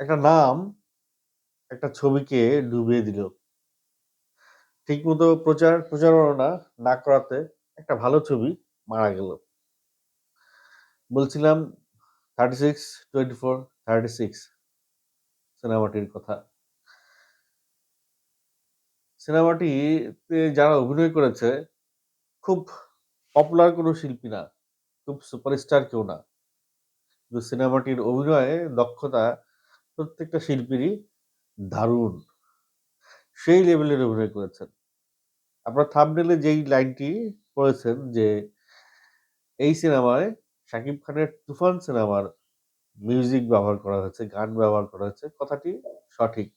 একটা নাম একটা ছবিকে ডুবিয়ে দিল। ঠিকমতো প্রচার প্রচারণা না করাতে একটা ভালো ছবি মারা গেল। বলছিলাম 36, 24, 36 সিনেমাটির কথা। সিনেমাটিতে যারা অভিনয় করেছে খুব পপুলার কোনো শিল্পী না। খুব সুপারস্টার কেউ না। কিন্তু সিনেমাটির অভিনয়ে দক্ষতা প্রত্যেকটা শিল্পীরই দারুণ। সেই লেভেলের অভিনয় করেছেন। আপনার থাম্বনেইলে যেই লাইনটি পড়েছেন যে, এই সিনেমায় শাকিব খানের 'তুফান' সিনেমার মিউজিক ব্যবহার করা হয়েছে, গান ব্যবহার করা হয়েছে। কথাটি সঠিক।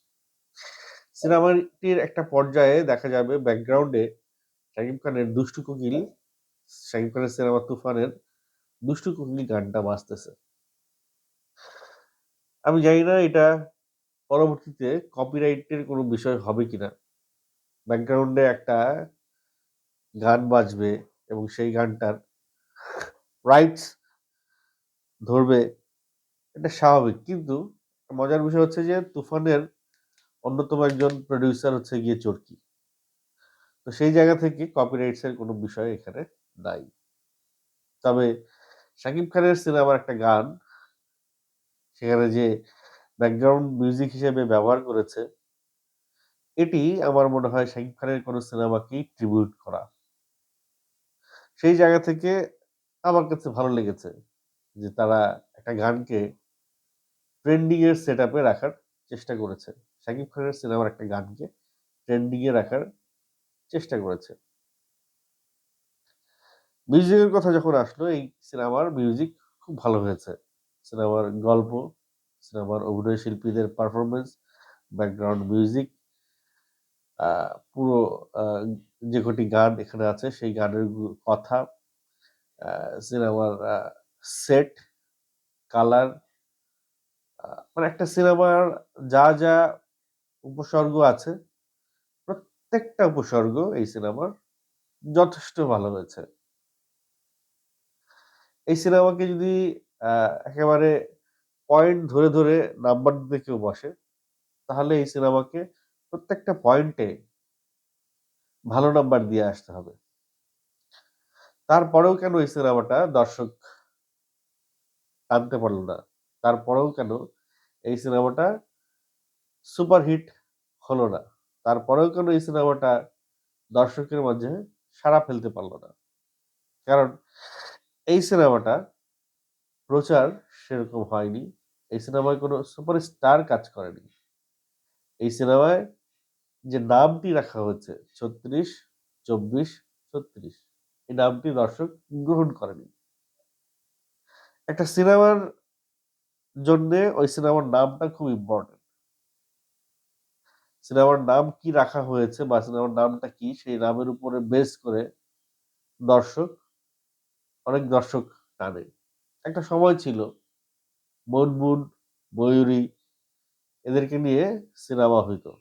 সিনেমাটির একটা পর্যায়ে দেখা যাবে ব্যাকগ্রাউন্ডে শাকিব খানের 'দুষ্টু কোকিল' শাকিব খানের সিনেমা 'তুফানের' 'দুষ্টু কোকিল' গানটা বাজতেছে। আমি জানি না এটা পরবর্তীতে কপিরাইটের কোনো বিষয় হবে কি না ব্যাকগ্রাউন্ডে একটা গান বাজবে এবং সেই গানটার রাইটস ধরবে, এটা স্বাভাবিক। কিন্তু মজার বিষয় হচ্ছে যে 'তুফানের' অন্যতম একজন প্রোডিউসার হচ্ছে গিয়ে চরকি। তো সেই জায়গা থেকে কপিরাইটস এর কোনো বিষয় এখানে নাই। তবে শাকিব খানের সিনেমার একটা গান সেখানে যে ব্যাকগ্রাউন্ড মিউজিক হিসেবে ব্যবহার করেছে, এটি আমার মনে হয় শাকিব খানের কোনো সিনেমাকেই ট্রিবিউট করা। সেই জায়গা থেকে আমার কাছে ভালো লেগেছে যে তারা একটা গানকে ট্রেন্ডিং এর সেটআপে রাখার চেষ্টা করেছে। শাকিব খানের সিনেমার একটা গানকে ট্রেন্ডিং এ রাখার চেষ্টা করেছে। মিউজিকের কথা যখন আসলো এই সিনেমার মিউজিক খুব ভালো হয়েছে। সিনেমার গল্প, সিনেমার অভিনয় শিল্পীদের পারফরমেন্স ব্যাকগ্রাউন্ড মিউজিক পুরো যে কটি গান এখানে আছে সেই গানের কথা, সিনেমার সেট, কালার মানে একটা সিনেমার যা, যা উপসর্গ আছে প্রত্যেকটা উপসর্গ এই সিনেমার যথেষ্ট ভালো হয়েছে। এই সিনেমাকে যদি একেবারে পয়েন্ট ধরে, ধরে নাম্বার দিতে কেউ বসে, তাহলে এই সিনেমাকে প্রত্যেকটা পয়েন্টে ভালো নাম্বার দিয়ে আসতে হবে। তারপরেও কেন এই সিনেমাটা দর্শক টানতে পারল না? তারপরেও কেন এই সিনেমাটা সুপারহিট হলো না? তারপরেও কেন এই সিনেমাটা দর্শকের মাঝে সাড়া ফেলতে পারল না? কারণ এই সিনেমাটা প্রচার সেরকম হয়নি। এই সিনেমায় কোনো সুপারস্টার কাজ করেনি। এই সিনেমায় যে নামটি রাখা হয়েছে ৩৬, ২৪, ৩৬ এই নামটি দর্শক গ্রহণ করেনি। একটা সিনেমার জন্যে ওই সিনেমার নামটা খুব ইম্পোর্টেন্ট। সিনেমার নাম কি রাখা হয়েছে বা সিনেমার নামটা কি সেই নামের উপরে বেস করে দর্শক অনেক দর্শক টানে। একটা সময় ছিল মুনমুন, ময়ূরী এদেরকে নিয়ে সিনেমা হইতো।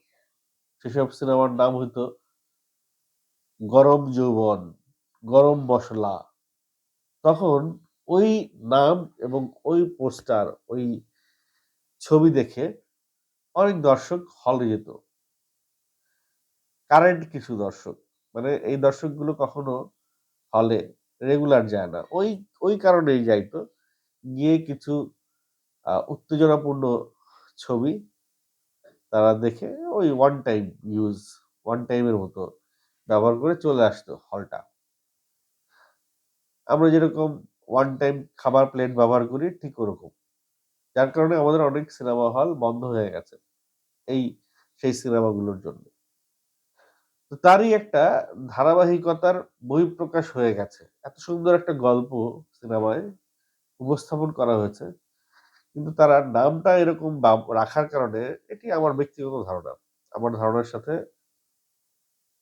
সেসব সিনেমার নাম হইতো 'গরম যৌবন', 'গরম মসলা' তখন ওই নাম এবং ওই পোস্টার, ওই ছবি দেখে অনেক দর্শক হলে যেত। কারেন্ট কিছু দর্শক। মানে এই দর্শকগুলো কখনো হলে রেগুলার যায় না। ওই, ওই কারণেই যাইতো। গিয়ে কিছু উত্তেজনাপূর্ণ ছবি তারা দেখে ওই one time use, one time এর মতো ব্যবহার করে চলে আসতো হলটা। আমরা যেরকম ওয়ান টাইম খাবার প্লেট ব্যবহার করি ঠিক ওরকম। যার কারণে আমাদের অনেক সিনেমা হল বন্ধ হয়ে গেছে। এই সেই সিনেমাগুলোর জন্য। তো তারই একটা ধারাবাহিকতার বহিঃপ্রকাশ হয়ে গেছে। এত সুন্দর একটা গল্প সিনেমায় উপস্থাপন করা হয়েছে। কিন্তু তারা নামটা এরকম রাখার কারণে এটি আমার ব্যক্তিগত ধারণা। আমার ধারণার সাথে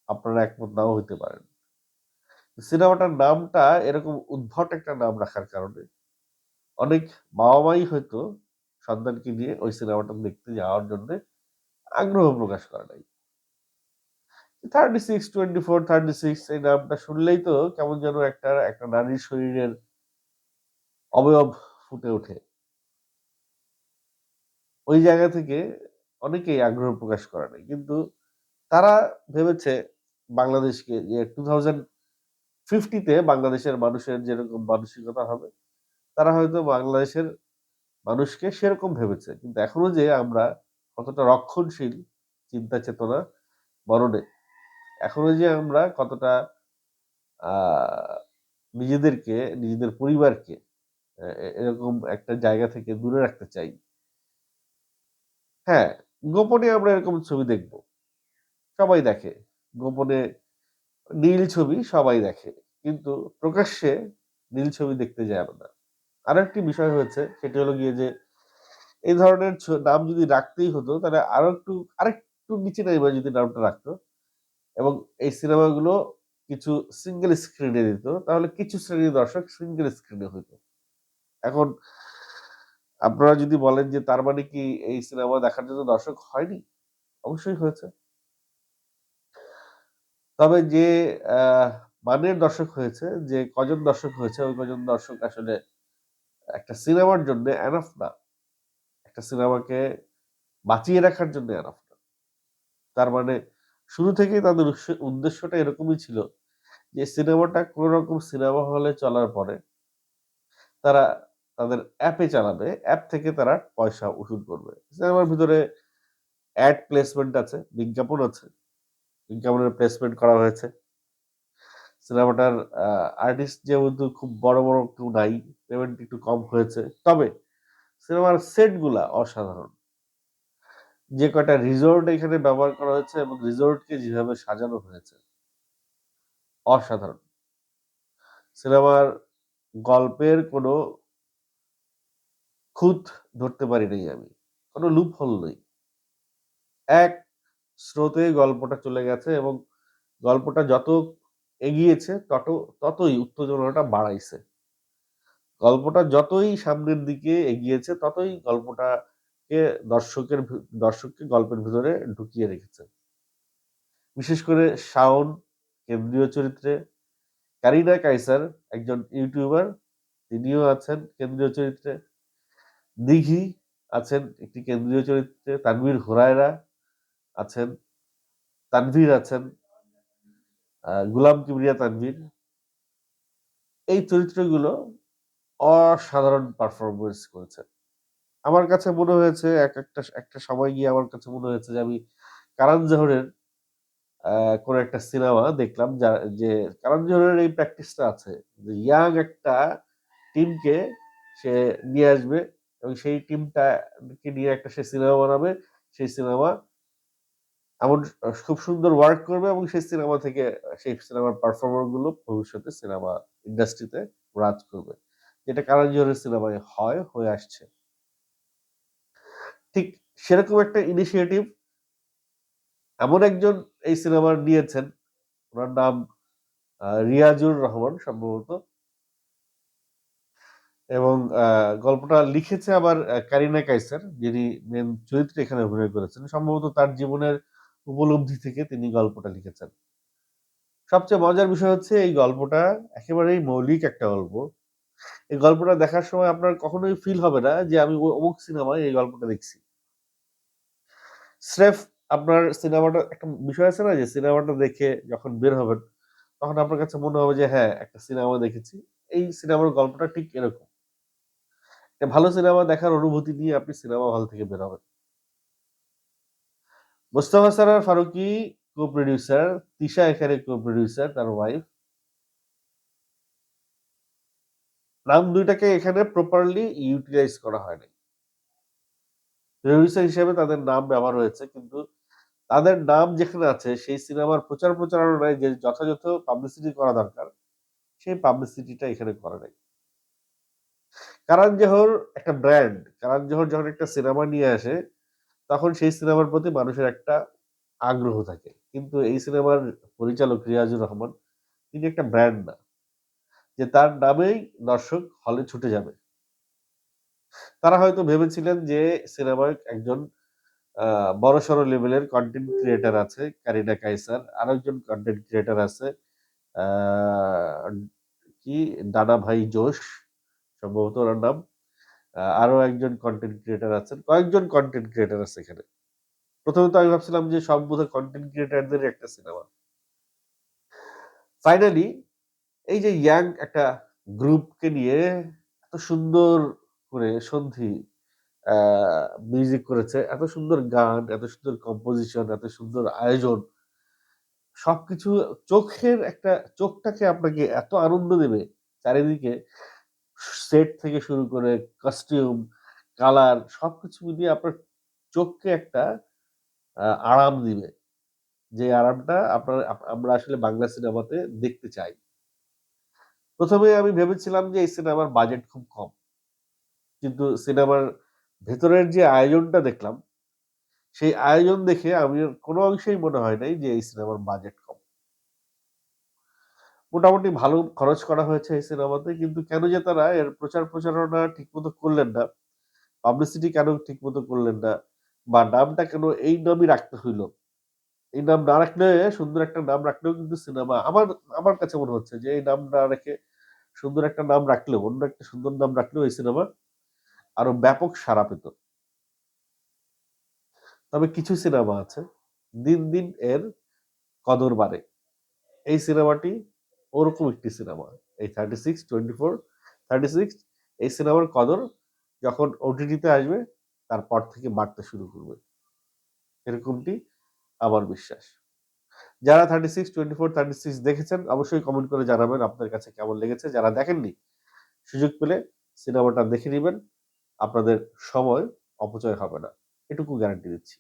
আপনারা একমত নাও হইতে পারেন। সিনেমাটার নামটা এরকম উদ্ভট একটা নাম রাখার কারণে অনেক বাবা-মাই হয়তো সন্তানকে নিয়ে ওই সিনেমাটা দেখতে যাওয়ার জন্যে আগ্রহ প্রকাশ করে নাই। 36, 24, 36 এই নামটা শুনলেই তো কেমন যেন একটা, একটা নারীর শরীরের অবয়ব ফুটে ওঠে। ওই জায়গা থেকে অনেকেই আগ্রহ প্রকাশ করে নাই কিন্তু তারা ভেবেছে বাংলাদেশকে যে টু থাউজেন্ড ফিফটিতে বাংলাদেশের মানুষের যেরকম মানসিকতা হবে, তারা হয়তো বাংলাদেশের মানুষকে সেরকম ভেবেছে কিন্তু এখনও যে আমরা কতটা রক্ষণশীল, চিন্তা চেতনা বরণে এখনও যে আমরা কতটা নিজেদেরকে, নিজেদের পরিবারকে এরকম একটা জায়গা থেকে দূরে রাখতে চাই। হ্যাঁ গোপনে আমরা এরকম ছবি দেখব। সবাই দেখে। গোপনে নীল ছবি সবাই দেখে। কিন্তু প্রকাশ্যে নীল ছবি দেখতে যায় না। আর একটি বিষয় হয়েছে, সেটি হলো গিয়ে যে, এই ধরনের নাম যদি রাখতেই হতো, তাহলে আরও একটু, আরেকটু নিচে নেমে যদি নামটা রাখতো এবং এই সিনেমাগুলো কিছু সিঙ্গেল স্ক্রিনে দিত, তাহলে কিছু শ্রেণির দর্শক সিঙ্গেল স্ক্রিনে হইতো। এখন আপনারা যদি বলেন যে তার মানে কি এই সিনেমা দেখার জন্য দর্শক হয়নি? অবশ্যই হয়েছে। তবে যে মানের দর্শক হয়েছে, যে কজন দর্শক হয়েছে, ওই কজন দর্শক আসলে একটা সিনেমার জন্য এনাফ না। একটা সিনেমাকে বাঁচিয়ে রাখার জন্য এনাফ না। তার মানে শুরু থেকেই তাদের উদ্দেশ্যটা এরকমই ছিল যে, সিনেমাটা কোন রকম সিনেমা হলে চলার পরে তারা তাদের অ্যাপে চালাবে অ্যাপ থেকে তারা পয়সা উসুল করবে। সিনেমার ভিতরে অ্যাড প্লেসমেন্ট আছে, বিজ্ঞাপন আছে, বিজ্ঞাপনের প্লেসমেন্ট করা হয়েছে। সিনেমাটার আর্টিস্ট যেহেতু খুব বড় বড় কেউ নাই পেমেন্ট একটু কম হয়েছে। তবে সিনেমার সেটগুলা অসাধারণ। যে কয়টা রিসোর্ট এখানে ব্যবহার করা হয়েছে এবং রিসোর্টকে যেভাবে সাজানো হয়েছে, অসাধারণ। সিনেমার গল্পের কোনো খুঁত ধরতে পারি নাই আমি। কোনো লুপ হল নেই। এক স্রোতে গল্পটা চলে গেছে এবং গল্পটা যত এগিয়েছে তত, ততই উত্তেজনাটা বাড়াইছে। গল্পটা যতই সামনের দিকে এগিয়েছে ততই গল্পটাকে দর্শকের দর্শককে গল্পের ভিতরে ঢুকিয়ে রেখেছে। বিশেষ করে শাওন, কেন্দ্রীয় চরিত্রে। কারিনা কাইসার একজন ইউটিউবার, তিনিও আছেন কেন্দ্রীয় চরিত্রে। দিঘি আছেন একটি কেন্দ্রীয় চরিত্রে, তানভীর হোরায়রা আছেন, তানভীর আছেন গুলাম কিবরিয়া তানভীর। এই চরিত্রগুলো অসাধারণ পারফরমেন্স করেছে আমার কাছে মনে হয়েছে, এক একটা একটা সময় গিয়ে আমার কাছে মনে হয়েছে যে আমি কারণ জোহরের কোন একটা সিনেমা দেখলাম যা, যে কারণ জোহরের এই প্র্যাকটিসটা আছে যে ইয়াং একটা টিমকে সে নিয়ে আসবে এবং সেই টিমটাকে নিয়ে একটা সে সিনেমা বানাবে, সেই সিনেমা এমন খুব সুন্দর ওয়ার্ক করবে এবং সেই সিনেমা থেকে, সেই সিনেমার পারফর্মারগুলো ভবিষ্যতে সিনেমা ইন্ডাস্ট্রিতে রাজ করবে। যেটা কারণ জোহরের সিনেমায় হয়, হয়ে আসছে। ঠিক সেরকম একটা ইনিশিয়েটিভ এমন একজন এই সিনেমার নিয়েছেন। ওনার নাম রিয়াজুর রহমান সম্ভবত। এবং গল্পটা লিখেছে আবার কারিনা কাইসার, যিনি মেন চরিত্রে এখানে অভিনয় করেছেন। সম্ভবত তার জীবনের উপলব্ধি থেকে তিনি গল্পটা লিখেছেন। সবচেয়ে মজার বিষয় হচ্ছে এই গল্পটা একেবারেই মৌলিক একটা গল্প। এই গল্পটা দেখার সময় আপনার কখনোই ফিল হবে না যে আমি অমুক সিনেমায় এই গল্পটা দেখছি। স্রেফ আপনার সিনেমাটা, একটা বিষয় আছে না যে সিনেমাটা দেখে যখন বের হবেন, তখন আপনার কাছে মনে হবে যে হ্যাঁ একটা সিনেমা দেখেছি। এই সিনেমার গল্পটা ঠিক এরকম। ভালো সিনেমা দেখার অনুভূতি নিয়ে আপনি সিনেমা হল থেকে বের হবেন। মোস্তফা সারার ফারুকি কো প্রডিউসার তিশা এখানে কো প্রডিউসার তার ওয়াইফ নাম দুইটাকে এখানে প্রপারলি ইউটিলাইজ করা হয়নি প্রডিউসার হিসেবে তাদের নাম ব্যবহার হয়েছে, কিন্তু তাদের নাম যেখানে আছে, সেই সিনেমার প্রচার প্রচারণায় যে যথাযথ পাবলিসিটি করা দরকার, সেই পাবলিসিটিটা এখানে করা নাই। কারণ জোহর একটা ব্র্যান্ড কারণ জোহর যখন একটা সিনেমা নিয়ে আসে তখন সেই সিনেমার প্রতি মানুষের একটা আগ্রহ থাকে। কিন্তু এই সিনেমার পরিচালক রিয়াজুর রহমান তিনি একটা ব্র্যান্ড না যে তার নামেই দর্শক হলে ছুটে যাবে। তারা হয়তো ভেবেছিলেন যে সিনেমায় একজন আহ, বড়সড় লেভেলের কন্টেন্ট ক্রিয়েটার আছে কারিনা কাইসার আর একজন কন্টেন্ট ক্রিয়েটার আছে কি? ডানা ভাই জোশ। সম্ভবত ওনার নাম আ আরও একজন কনটেন্ট ক্রিয়েটর আছেন। কয়েকজন কনটেন্ট ক্রিয়েটর আছে এখানে। প্রথমে তো আমি ভাবছিলাম যে সব বোধহয় কনটেন্ট ক্রিয়েটরদেরই একটা সিনেমা। ফাইনালি এই যে ইয়াং একটা গ্রুপকে নিয়ে এত সুন্দর করে সন্ধি মিউজিক করেছে, এত সুন্দর গান, এত সুন্দর কম্পোজিশন, এত সুন্দর আয়োজন। সবকিছু চোখের একটা চোখটাকে আপনাকে এত আনন্দ দেবে চারিদিকে সেট থেকে শুরু করে কস্টিউম, কালার সবকিছু মিলিয়ে আপনার চোখকে একটা আরাম দিবে। যে আরামটা আপনার আমরা আসলে বাংলা সিনেমাতে দেখতে চাই। প্রথমে আমি ভেবেছিলাম যে এই সিনেমার বাজেট খুব কম। কিন্তু সিনেমার ভেতরের যে আয়োজনটা দেখলাম, সেই আয়োজন দেখে আমি কোনো অংশেই মনে হয় নাই যে এই সিনেমার বাজেট। মোটামুটি ভালো খরচ করা হয়েছে এই সিনেমাতে। কিন্তু কেন যে তারা এর প্রচার প্রচারণা ঠিকমতো করলেন না, পাবলিসিটি কেন ঠিকমতো করলেন না বা নামটা কেন এই নামই রাখতে হইল? এই নাম না রাখলে সুন্দর একটা নাম রাখলেও কিন্তু সিনেমা আমার আমার কাছে মনে হচ্ছে যে এই নাম না রেখে সুন্দর একটা নাম রাখলেও অন্য একটা সুন্দর নাম রাখলেও এই সিনেমা আরও ব্যাপক সাড়া পেত। তবে কিছু সিনেমা আছে দিন, দিন এর কদর বাড়ে। এই সিনেমাটি ওরকম একটি সিনেমা। এই 36, 24, 36 এই সিনেমার কদর যখন ওটিটিতে আসবে তারপর থেকে বাড়তে শুরু করবে। এরকমটি আমার বিশ্বাস। যারা 36, 24, 36 দেখেছেন অবশ্যই কমেন্ট করে জানাবেন আপনার কাছে কেমন লেগেছে। যারা দেখেননি সুযোগ পেলে সিনেমাটা দেখে নেবেন আপনাদের সময় অপচয় হবে না। এটুকু গ্যারান্টি দিচ্ছি।